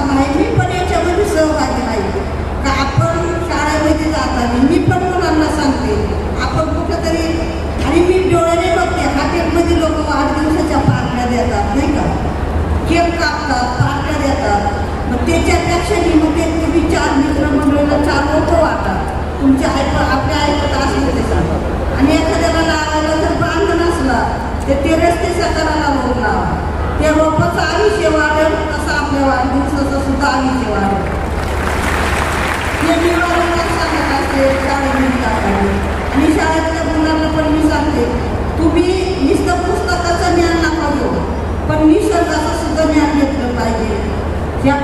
काम मी पण याच्यामध्ये सहभागी आहे का आपण शाळेमध्ये जाताना मी पण मुलांना सांगते आपण कुठंतरी आणि मी डोळ्याने बघते हॉटेलमध्ये लोक वाढदिवसाच्या पार्ट्या देतात नाही का? केक कापतात पार्ट्या देतात. मग त्याच्यापेक्षा मग तुम्ही चार मित्रमंडळीला चार लोक वाटा. तुमच्या ऐक आपल्या ऐकत असेल ते सांगा. आणि एखाद्याला लावायला जर बांधण असला तर ते रस्ते सकाराला रोप लावा. ते रोपं चालू सेवा आपल्या वाढदिवसाचं सुद्धा आम्ही सेवा हे मी सांगत असते शाळेमध्ये जाताना आणि शाळेतल्या मुलांना पण मी सांगते तुम्ही नुसतं पुस्तकाचं ज्ञान नका घेऊ पण निसर्गाचं सुद्धा ज्ञान घेतलं पाहिजे. या